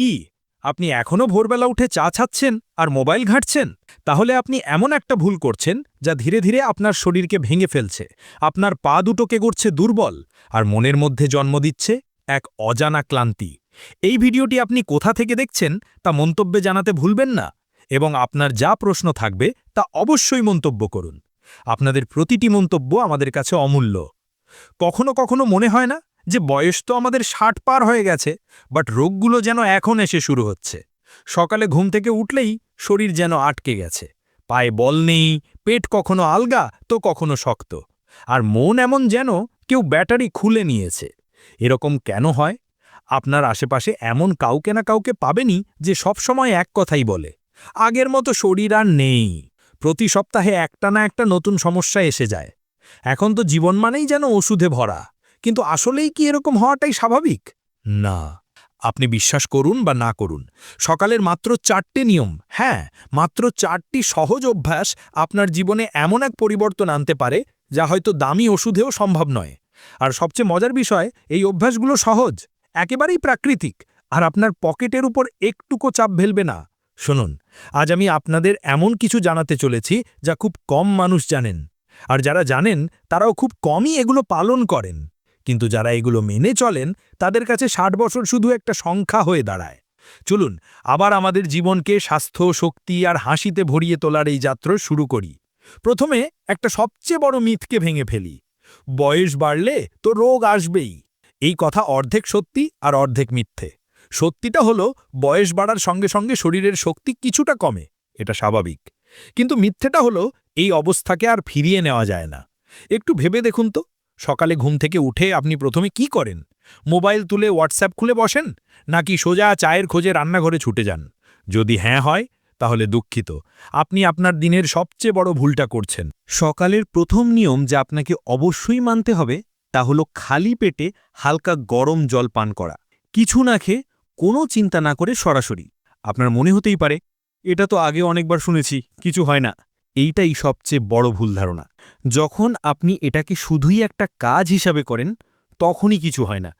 কি? আপনি এখনও ভোরবেলা উঠে চা ছাচ্ছেন আর মোবাইল ঘাঁটছেন? তাহলে আপনি এমন একটা ভুল করছেন যা ধীরে ধীরে আপনার শরীরকে ভেঙে ফেলছে। আপনার পা দুটোকে করছে দুর্বল আর মনের মধ্যে জন্ম দিচ্ছে এক অজানা ক্লান্তি। এই ভিডিওটি আপনি কোথা থেকে দেখছেন তা মন্তব্যে জানাতে ভুলবেন না এবং আপনার যা প্রশ্ন থাকবে তা অবশ্যই মন্তব্য করুন। আপনাদের প্রতিটি মন্তব্য আমাদের কাছে অমূল্য। কখনো কখনো মনে হয় না যে বয়স তো আমাদের ষাট পার হয়ে গেছে বাট রোগগুলো যেন এখন এসে শুরু হচ্ছে। সকালে ঘুম থেকে উঠলেই শরীর যেন আটকে গেছে। পায়ে বল নেই, পেট কখনো আলগা, তো কখনো শক্ত। আর মন এমন যেন কেউ ব্যাটারি খুলে নিয়েছে। এরকম কেন হয়? আপনার আশেপাশে এমন কাউকে না কাউকে পাবেনই যে সবসময় এক কথাই বলে, আগের মতো শরীর আর নেই। প্রতি সপ্তাহে একটা না একটা নতুন সমস্যা এসে যায়। এখন তো জীবন মানেই যেন ওষুধে ভরা। কিন্তু আসলেই কি এরকম হওয়াটাই স্বাভাবিক? না। আপনি বিশ্বাস করুন বা না করুন, সকালের মাত্র চারটে নিয়ম হ্যাঁ মাত্র চারটি সহজ অভ্যাস আপনার জীবনে এমন এক পরিবর্তন আনতে পারে যা হয়তো দামি ওষুধেও সম্ভব নয়। আর সবচেয়ে মজার বিষয়, এই অভ্যাসগুলো সহজ, একেবারেই প্রাকৃতিক, আর আপনার পকেটের উপর একটুকো চাপ ফেলবে না। শুনুন, আজ আমি আপনাদের এমন কিছু জানাতে চলেছি যা খুব কম মানুষ জানেন, আর যারা জানেন তারাও খুব কমই এগুলো পালন করেন। কিন্তু যারা এগুলো মেনে চলেন, তাদের কাছে ষাট বছর শুধু একটা সংখ্যা হয়ে দাঁড়ায়। চলুন, আবার আমাদের জীবনকে স্বাস্থ্য, শক্তি আর হাসিতে ভরিয়ে তোলার এই যাত্রা শুরু করি। প্রথমে একটা সবচেয়ে বড় মিথকে ভেঙে ফেলি। বয়স বাড়লে তো রোগ আসবেই। এই কথা অর্ধেক সত্যি আর অর্ধেক মিথ্যে। সত্যিটা হলো, বয়স বাড়ার সঙ্গে সঙ্গে শরীরের শক্তি কিছুটা কমে, এটা স্বাভাবিক। কিন্তু মিথ্যেটা হলো, এই অবস্থাকে আর ফিরিয়ে নেওয়া যায় না। একটু ভেবে দেখুন তো। সকালে ঘুম থেকে উঠে আপনি প্রথমে কি করেন? মোবাইল তুলে হোয়াটসঅ্যাপ খুলে বসেন? নাকি সোজা চায়ের খোঁজে রান্নাঘরে ছুটে যান? যদি হ্যাঁ হয়, তাহলে দুঃখিত। আপনি আপনার দিনের সবচেয়ে বড় ভুলটা করছেন। সকালের প্রথম নিয়ম যা আপনাকে অবশ্যই মানতে হবে, তা হলো খালি পেটে হালকা গরম জল পান করা। কিছু না খেয়ে কোনো চিন্তা না করে সরাসরি। আপনার মনে হতেই পারে, এটা তো আগে অনেকবার শুনেছি, কিছু হয় না। এইটাই সবচেয়ে বড় ভুল ধারণা। যখন আপনি এটাকে শুধুই একটা কাজ হিসাবে করেন, তখনই কিছু হয় না।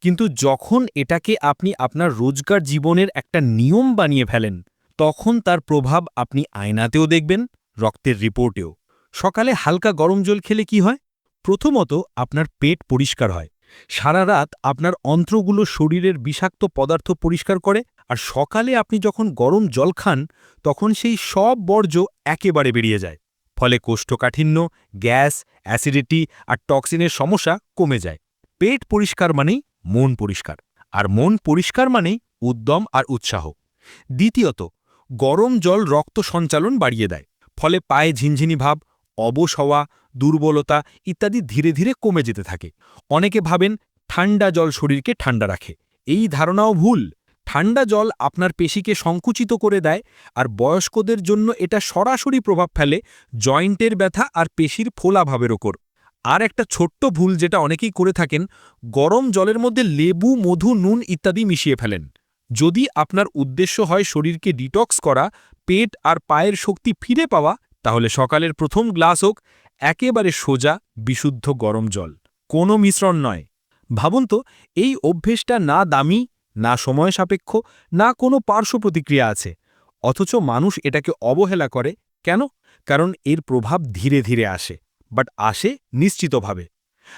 কিন্তু যখন এটাকে আপনি আপনার রোজগার জীবনের একটা নিয়ম বানিয়ে ফেলেন, তখন তার প্রভাব আপনি আয়নাতেও দেখবেন, রক্তের রিপোর্টেও। সকালে হালকা গরম জল খেলে কি হয়? প্রথমত আপনার পেট পরিষ্কার হয়। সারা রাত আপনার অন্ত্রগুলো শরীরের বিষাক্ত পদার্থ পরিষ্কার করে আর সকালে আপনি যখন গরম জল খান, তখন সেই সব বর্জ্য একেবারে বেরিয়ে যায়। ফলে কোষ্ঠকাঠিন্য, গ্যাস, অ্যাসিডিটি আর টক্সিনের সমস্যা কমে যায়। পেট পরিষ্কার মানেই মন পরিষ্কার, আর মন পরিষ্কার মানেই উদ্যম আর উৎসাহ। দ্বিতীয়ত, গরম জল রক্ত সঞ্চালন বাড়িয়ে দেয়, ফলে পায়ে ঝিনঝিনি ভাব, অবশ হওয়া, দুর্বলতা ইত্যাদি ধীরে ধীরে কমে যেতে থাকে। অনেকে ভাবেন ঠান্ডা জল শরীরকে ঠান্ডা রাখে। এই ধারণাও ভুল। ঠান্ডা জল আপনার পেশিকে সংকুচিত করে দেয় আর বয়স্কদের জন্য এটা সরাসরি প্রভাব ফেলে জয়েন্টের ব্যথা আর পেশির ফোলাভাবের ওপর। আর একটা ছোট্ট ভুল যেটা অনেকেই করে থাকেন, গরম জলের মধ্যে লেবু, মধু, নুন ইত্যাদি মিশিয়ে ফেলেন। যদি আপনার উদ্দেশ্য হয় শরীরকে ডিটক্স করা, পেট আর পায়ের শক্তি ফিরে পাওয়া, তাহলে সকালের প্রথম গ্লাস হোক, একেবারে সোজা, বিশুদ্ধ গরম জল। কোনো মিশ্রণ নয়। ভাবুন তো, এই অভ্যেসটা না দামি না সময় সাপেক্ষ, না কোনো পার্শ্ব প্রতিক্রিয়া আছে। অথচ মানুষ এটাকে অবহেলা করে। কেন? কারণ এর প্রভাব ধীরে ধীরে আসে বাট আসে নিশ্চিতভাবে।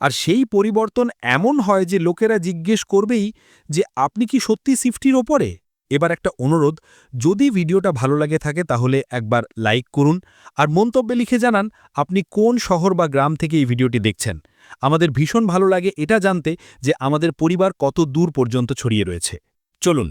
আর সেই পরিবর্তন এমন হয় যে লোকেরা জিজ্ঞেস করবেই যে, আপনি কি সত্যি সিফটির ওপরে? এবার একটা অনুরোধ, যদি ভিডিওটা ভালো লাগে থাকে তাহলে একবার লাইক করুন আর মন্তব্যে লিখে জানান আপনি কোন শহর বা গ্রাম থেকে এই ভিডিওটি দেখছেন। আমাদের ভীষণ ভালো লাগে এটা জানতে যে আমাদের পরিবার কত দূর পর্যন্ত ছড়িয়ে রয়েছে। চলুন,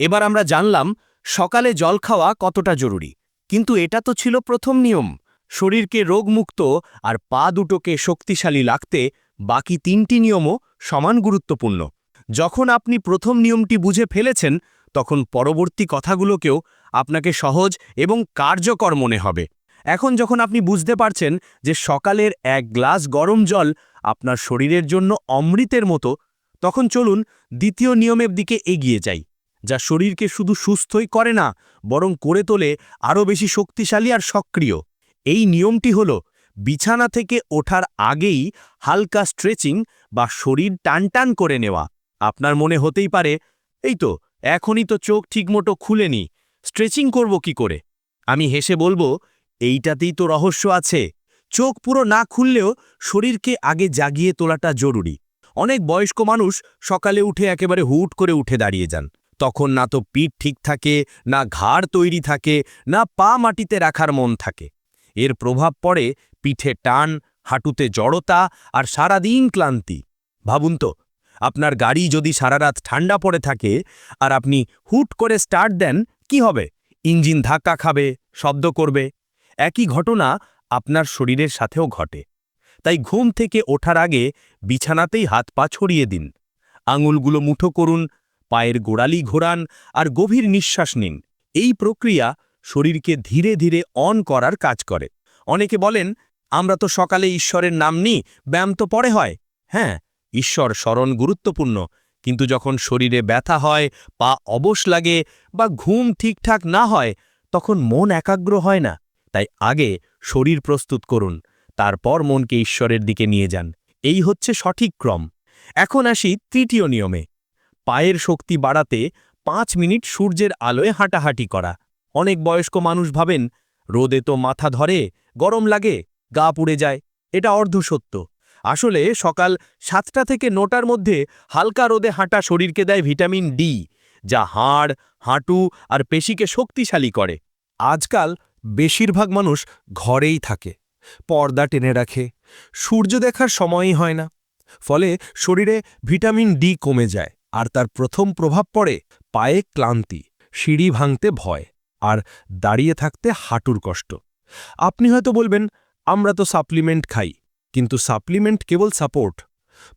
এবার আমরা জানলাম সকালে জল খাওয়া কতটা জরুরি। কিন্তু এটা তো ছিল প্রথম নিয়ম। শরীরকে রোগমুক্ত আর পা দুটোকে শক্তিশালী রাখতে বাকি তিনটি নিয়মও সমান গুরুত্বপূর্ণ। যখন আপনি প্রথম নিয়মটি বুঝে ফেলেছেন তখন পরবর্তী কথাগুলোকেও আপনাকে সহজ এবং কার্যকর মনে হবে। এখন যখন আপনি বুঝতে পারছেন যে সকালের এক গ্লাস গরম জল আপনার শরীরের জন্য অমৃতের মতো, তখন চলুন দ্বিতীয় নিয়মের দিকে এগিয়ে যাই, যা শরীরকে শুধু সুস্থই করে না, বরং করে তোলে আরও বেশি শক্তিশালী আর সক্রিয়। এই নিয়মটি হল, বিছানা থেকে ওঠার আগেই হালকা স্ট্রেচিং বা শরীর টানটান করে নেওয়া। আপনার মনে হতেই পারে, এই তো এখনই তো চোখ ঠিকমতো খুলেনি। স্ট্রেচিং করব কি করে? আমি হেসে বলব, এইটাতেই তো রহস্য আছে। চোখ পুরো না খুললেও শরীরকে আগে জাগিয়ে তোলাটা জরুরি। অনেক বয়স্ক মানুষ সকালে উঠে একেবারে হুট করে উঠে দাঁড়িয়ে যান। তখন না তো পিঠ ঠিক থাকে, না ঘাড় তৈরি থাকে, না পা মাটিতে রাখার মন থাকে। এর প্রভাব পড়ে পিঠে টান, হাঁটুতে জড়তা আর সারাদিন ক্লান্তি। ভাবুন তো আপনার গাড়ি যদি সারা রাত ঠান্ডা পড়ে থাকে আর আপনি হুট করে স্টার্ট দেন, কি হবে? ইঞ্জিন ধাক্কা খাবে, শব্দ করবে। একই ঘটনা আপনার শরীরের সাথেও ঘটে। তাই ঘুম থেকে ওঠার আগে বিছানাতেই হাত পা ছড়িয়ে দিন। আঙুলগুলো মুঠো করুন, পায়ের গোড়ালি ঘোরান আর গভীর নিঃশ্বাস নিন। এই প্রক্রিয়া শরীরকে ধীরে ধীরে অন করার কাজ করে। অনেকে বলেন, আমরা তো সকালে ঈশ্বরের নাম নিই, ব্যায়াম তো পরে হয়। হ্যাঁ ঈশ্বর স্মরণ গুরুত্বপূর্ণ, কিন্তু যখন শরীরে ব্যথা হয়, পা অবশ লাগে বা ঘুম ঠিকঠাক না হয়, তখন মন একাগ্র হয় না। তাই আগে শরীর প্রস্তুত করুন, তারপর মনকে ঈশ্বরের দিকে নিয়ে যান। এই হচ্ছে সঠিক ক্রম। এখন আসি তৃতীয় নিয়মে। পায়ের শক্তি বাড়াতে পাঁচ মিনিট সূর্যের আলোয় হাঁটাহাঁটি করা। অনেক বয়স্ক মানুষ ভাবেন, রোদে তো মাথা ধরে, গরম লাগে, গা পুড়ে যায়, এটা অর্ধসত্য। আসলে সকাল সাতটা থেকে নটার মধ্যে হালকা রোদে হাঁটা শরীরকে দেয় ভিটামিন ডি, যা হাড়, হাঁটু আর পেশিকে শক্তিশালী করে। আজকাল বেশিরভাগ মানুষ ঘরেই থাকে, পর্দা টেনে রাখে, সূর্য দেখার সময়ই হয় না, ফলে শরীরে ভিটামিন ডি কমে যায় আর তার প্রথম প্রভাব পড়ে পায়ে ক্লান্তি, সিঁড়ি ভাঙতে ভয় আর দাঁড়িয়ে থাকতে হাঁটুর কষ্ট। আপনি হয়তো বলবেন, আমরা তো সাপ্লিমেন্ট খাই। কিন্তু সাপ্লিমেন্ট কেবল সাপোর্ট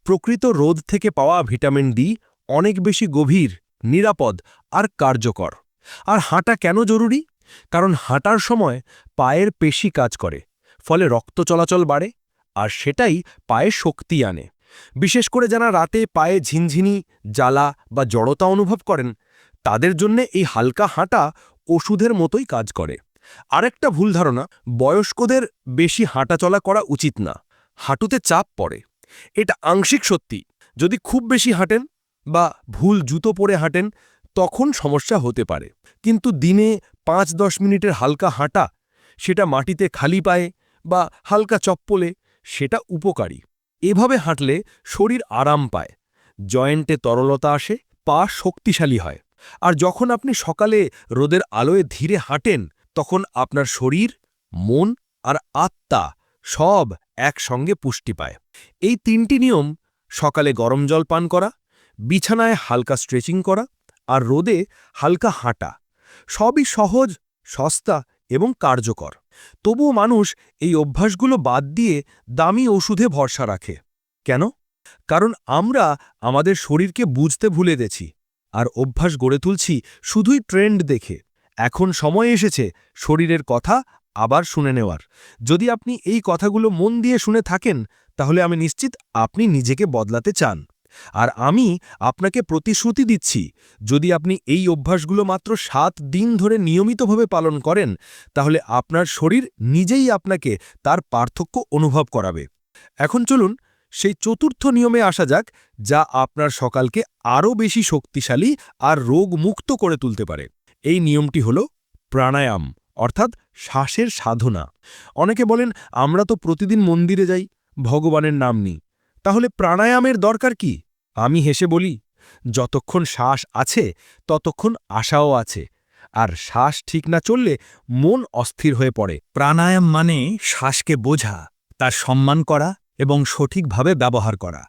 প্রকৃত রোদ থেকে পাওয়া ভিটামিন ডি অনেক বেশি গভীর, নিরাপদ আর কার্যকর। আর হাঁটা কেন জরুরি? কারণ হাঁটার সময় পায়ের পেশি কাজ করে, ফলে রক্ত চলাচল বাড়ে আর সেটাই পায়ে শক্তি আনে। বিশেষ করে যারা রাতে পায়ে ঝিনঝিনি, জ্বালা বা জড়তা অনুভব করেন, তাদের জন্যে এই হালকা হাঁটা ওষুধের মতোই কাজ করে। আরেকটা ভুল ধারণা, বয়স্কদের বেশি হাঁটাচলা করা উচিত না। হাঁটুতে চাপ পড়ে। এটা আংশিক সত্যি। যদি খুব বেশি হাঁটেন বা ভুল জুতো পরে হাঁটেন, তখন সমস্যা হতে পারে। কিন্তু দিনে পাঁচ দশ মিনিটের হালকা হাঁটা, সেটা মাটিতে খালি পায়ে বা হালকা চপ্পলে, সেটা উপকারী। এভাবে হাঁটলে শরীর আরাম পায়, জয়েন্টে তরলতা আসে, পা শক্তিশালী হয়। আর যখন আপনি সকালে রোদের আলোয় ধীরে হাঁটেন, তখন আপনার শরীর, মন আর আত্মা সব একসঙ্গে পুষ্টি পায়। এই তিনটি নিয়ম সকালে গরম জল পান করা, বিছানায় হালকা স্ট্রেচিং করা আর রোদে হালকা হাঁটা। সবই সহজ, সস্তা এবং কার্যকর। তবুও মানুষ এই অভ্যাসগুলো বাদ দিয়ে দামি ওষুধে ভরসা রাখে। কেন? কারণ আমরা আমাদের শরীরকে বুঝতে ভুলে গেছি আর অভ্যাস গড়ে তুলছি শুধুই ট্রেন্ড দেখে। এখন সময় এসেছে শরীরের কথা আবার শুনে নেওয়ার। যদি আপনি এই কথাগুলো মন দিয়ে শুনে থাকেন, তাহলে আমি নিশ্চিত আপনি নিজেকে বদলাতে চান। আর আমি আপনাকে প্রতিশ্রুতি দিচ্ছি, যদি আপনি এই অভ্যাসগুলো মাত্র সাত দিন ধরে নিয়মিতভাবে পালন করেন, তাহলে আপনার শরীর নিজেই আপনাকে তার পার্থক্য অনুভব করাবে। এখন চলুন, সেই চতুর্থ নিয়মে আসা যাক, যা আপনার সকালকে আরও বেশি শক্তিশালী আর রোগমুক্ত করে তুলতে পারে। এই নিয়মটি হল প্রাণায়াম। অর্থাৎ শ্বাসের সাধনা। অনেকে বলেন, আমরা তো প্রতিদিন মন্দিরে যাই, ভগবানের নাম নিই। তাহলে প্রাণায়ামের দরকার কি? আমি হেসে বলি, যতক্ষণ শ্বাস আছে, ততক্ষণ আশাও আছে। আর শ্বাস ঠিক না চললে মন অস্থির হয়ে পড়ে। প্রাণায়াম মানে শ্বাসকে বোঝা, তার সম্মান করা এবং সঠিকভাবে ব্যবহার করা।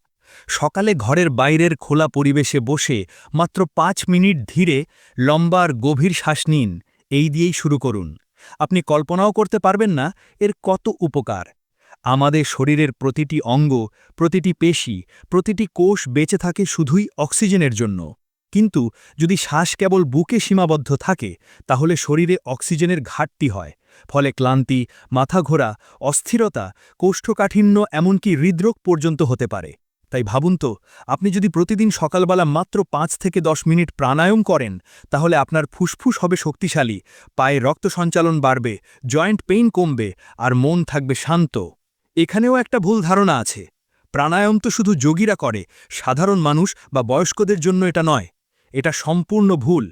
সকালে ঘরের বাইরের খোলা পরিবেশে বসে মাত্র পাঁচ মিনিট ধীরে লম্বা আর গভীর শ্বাস নিন। এই দিয়েই শুরু করুন। আপনি কল্পনাও করতে পারবেন না এর কত উপকার। আমাদের শরীরের প্রতিটি অঙ্গ, প্রতিটি পেশি, প্রতিটি কোষ বেঁচে থাকে শুধুই অক্সিজেনের জন্য। কিন্তু যদি শ্বাস কেবল বুকে সীমাবদ্ধ থাকে, তাহলে শরীরে অক্সিজেনের ঘাটতি হয়, ফলে ক্লান্তি, মাথা ঘোরা, অস্থিরতা, কোষ্ঠকাঠিন্য এমনকি হৃদরোগ পর্যন্ত হতে পারে। তাই ভাবুন তো, আপনি যদি প্রতিদিন সকালবেলা মাত্র পাঁচ থেকে দশ মিনিট প্রাণায়াম করেন, তাহলে আপনার ফুসফুস হবে শক্তিশালী, পায়ে রক্ত সঞ্চালন বাড়বে, জয়েন্ট পেইন কমবে, আর মন থাকবে শান্ত। এখানেও একটা ভুল ধারণা আছে, প্রাণায়াম তো শুধু যোগীরা করে, সাধারণ মানুষ বা বয়স্কদের জন্য এটা নয়, এটা সম্পূর্ণ ভুল।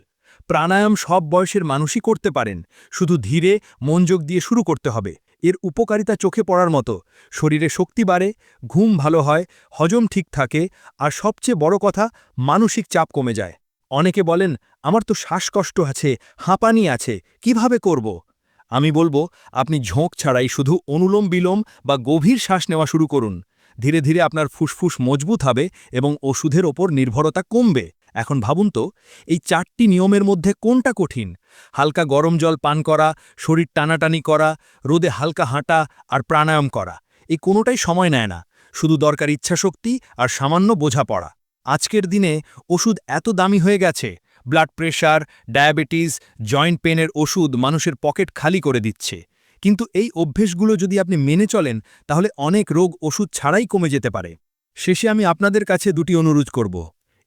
প্রাণায়াম সব বয়সের মানুষই করতে পারেন, শুধু ধীরে মনোযোগ দিয়ে শুরু করতে হবে। এর উপকারিতা চোখে পড়ার মতো। শরীরে শক্তি বাড়ে, ঘুম ভালো হয়, হজম ঠিক থাকে, আর সবচেয়ে বড় কথা, মানসিক চাপ কমে যায়। অনেকে বলেন, আমার তো শ্বাসকষ্ট আছে, হাঁপানি আছে, কীভাবে করব? আমি বলব, আপনি ঝোঁক ছাড়াই শুধু অনুলোম বিলোম বা গভীর শ্বাস নেওয়া শুরু করুন। ধীরে ধীরে আপনার ফুসফুস মজবুত হবে এবং ওষুধের ওপর নির্ভরতা কমবে। এখন ভাবুন তো, এই চারটি নিয়মের মধ্যে কোনটা কঠিন? হালকা গরম জল পান করা, শরীর টানাটানি করা, রোদে হালকা হাঁটা আর প্রাণায়াম করা এই কোনোটাই সময় নেয় না, শুধু দরকার ইচ্ছাশক্তি আর সামান্য বোঝাপড়া। আজকের দিনে ওষুধ এত দামি হয়ে গেছে, ব্লাড প্রেশার ডায়াবেটিস, জয়েন্ট পেনের ওষুধ মানুষের পকেট খালি করে দিচ্ছে, কিন্তু এই অভ্যেসগুলো যদি আপনি মেনে চলেন, তাহলে অনেক রোগ ওষুধ ছাড়াই কমে যেতে পারে। শেষে আমি আপনাদের কাছে দুটি অনুরোধ করব।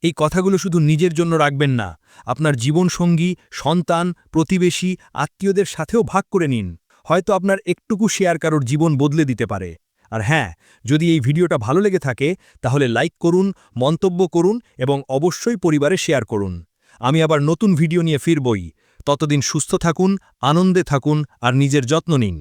এই কথাগুলো শুধু নিজের জন্য রাখবেন না, আপনার জীবনসঙ্গী, সন্তান, প্রতিবেশী, আত্মীয়দের সাথেও ভাগ করে নিন। হয়তো আপনার একটুকু শেয়ার কারোর জীবন বদলে দিতে পারে। আর হ্যাঁ যদি এই ভিডিওটা ভালো লেগে থাকে, তাহলে লাইক করুন, মন্তব্য করুন এবং অবশ্যই পরিবারে শেয়ার করুন। আমি আবার নতুন ভিডিও নিয়ে ফিরবই। ততদিন সুস্থ থাকুন, আনন্দে থাকুন আর নিজের যত্ন নিন।